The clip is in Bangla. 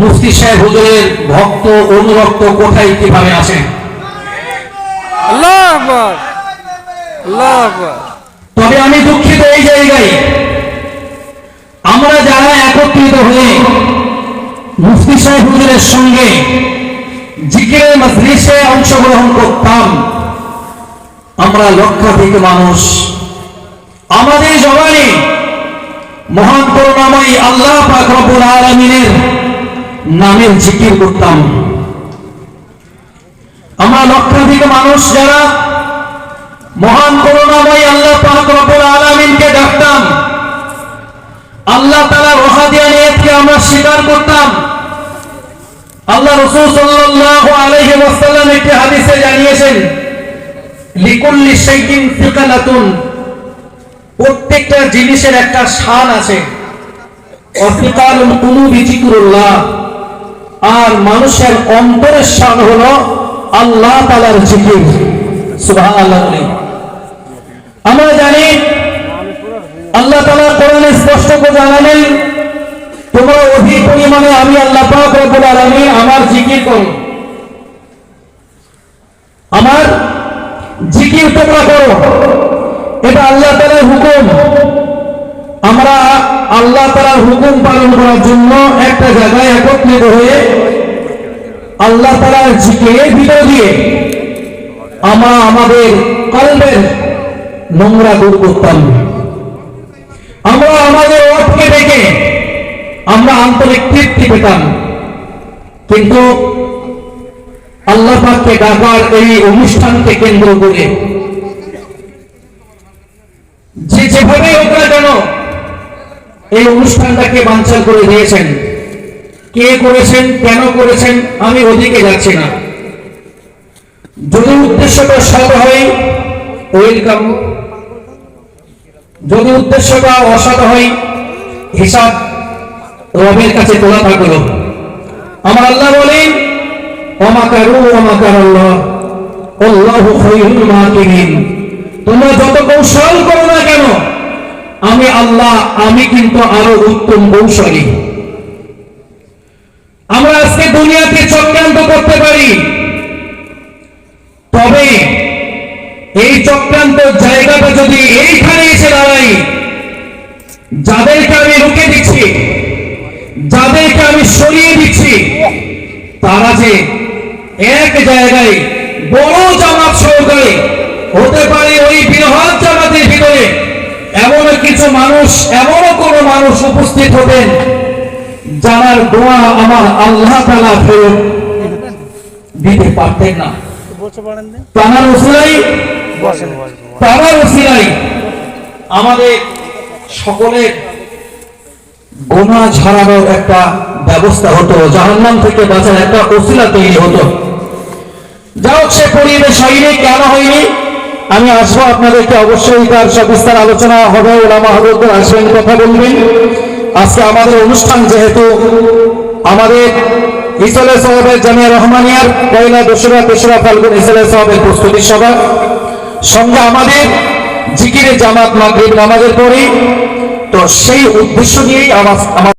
মুফতি সাহেব হুজুরের ভক্ত অনুরক্ত কোথায় কীভাবে আসেন তবে আমি দুঃখিত এই জায়গায়। আমরা যারা একত্রিত হয়ে মুফতি সাহেব হুজুরের সঙ্গে জিকিরের মজলিসে অংশগ্রহণ করতাম আমরা লক্ষাধিক মানুষ। আমাদের জবানে মহান করুণাময়ী আল্লাহ পাক রব্বুল আলামিনের নামের জিকির করতাম। আমরা লক্ষাধিক মানুষ যারা মহান করুণাময় আল্লাহ পাক আলামিনকে ডাকতাম, আল্লাহ তাআলা ওয়াহাদিয়া নিয়তকে আমরা স্বীকার করতাম। আল্লাহ রাসূল সাল্লাল্লাহু আলাইহি ওয়াসাল্লাম একটি হাদিসে জানিয়েছেন, লিকুল্লি শাইইন ফিকালাতুন, প্রত্যেকটা জিনিসের একটা শান আছে। অফিকালুল কুলুবি জিকরুল্লাহ আর মানুষের অন্তরের শান হলো আল্লাহ তালার জিকির। আমরা জানি, আল্লাহ তাআলা কোরআনে স্পষ্ট করে জানালেন, তোমরা অধিক পরিমাণে আমি আল্লাহ আলামিন আমার জিকির করো। আমার জিকির তোমরা করো। এটা আল্লাহ তাআলার হুকুম। আমরা আল্লাহ তাআলার হুকুম পালন করার জন্য একটা জায়গায় একত্রিত হয়ে আল্লাহ তাআলার জিকিরের ভিতর দিয়ে আমরা আমাদের কলবের নোংরা দূর করতাম। আমরা আমাদের অর্থকে ডেকে আমরা আন্তরিক তৃপ্তি পেতাম। কিন্তু আল্লাহ পাককে ডাকার এই অনুষ্ঠানকে কেন্দ্র করে যে যেভাবে হোক না কেন এই অনুষ্ঠানটাকে বাঞ্চাল করে দিয়েছেন। কে করেছেন, কেন করেছেন, আমি ওদিকে যাচ্ছি না। যদি উদ্দেশ্যটা সৎ হয় ওয়েলকাম। যদি উদ্দেশ্যটা অসৎ হয় হিসাব রবের কাছে তোলা থাকল। আমার আল্লাহ বলেন তোমরা যত কৌশল করো না কেন আমি আল্লাহ, আমি কিন্তু আরও উত্তম কৌশলী। আমরা আজকে দুনিয়াকে চক্রান্ত করতে পারি। তবে এই চক্রান্ত জায়গাটা যদি এইখানে এসে দাঁড়াই, যাদেরকে আমি রুখে দিচ্ছি, যাদেরকে আমি সরিয়ে দিচ্ছি, তারা যে এক জায়গায় বড় জামাত সহকারে হতে পারে ওই বৃহৎ জামাতের ভিতরে কিছু মানুষ, এমনও কোনো মানুষ উপস্থিত হতেন যার দোয়া আমার আল্লাহ তালা ফেরত দিতে পারতেন না। আমাদের সকলের গোনা ঝরানোর একটা ব্যবস্থা হতো, জাহান্নাম থেকে বাঁচার একটা ওসিলা তৈরি হতো। যা হোক সে পরিবেশ হয়নি, কেন হয়নি আমি আসব আপনাদেরকে অবশ্যই তার সবিস্তার আলোচনা হবে ওলামা হজরতদের আসবেন, কথা বলবেন। আজকে আমাদের অনুষ্ঠান যেহেতু আমাদের ইসলে সাহেবের জামিয়া রহমানিয়ার পয়লা দোসরা, তেসরা ফাল্গুন ইসলে সাহেবের প্রস্তুতি সভা। সঙ্গে আমাদের জিকিরে জামাত মাগরিব নামাজের পরেই তো সেই উদ্দেশ্য নিয়েই আমার আমার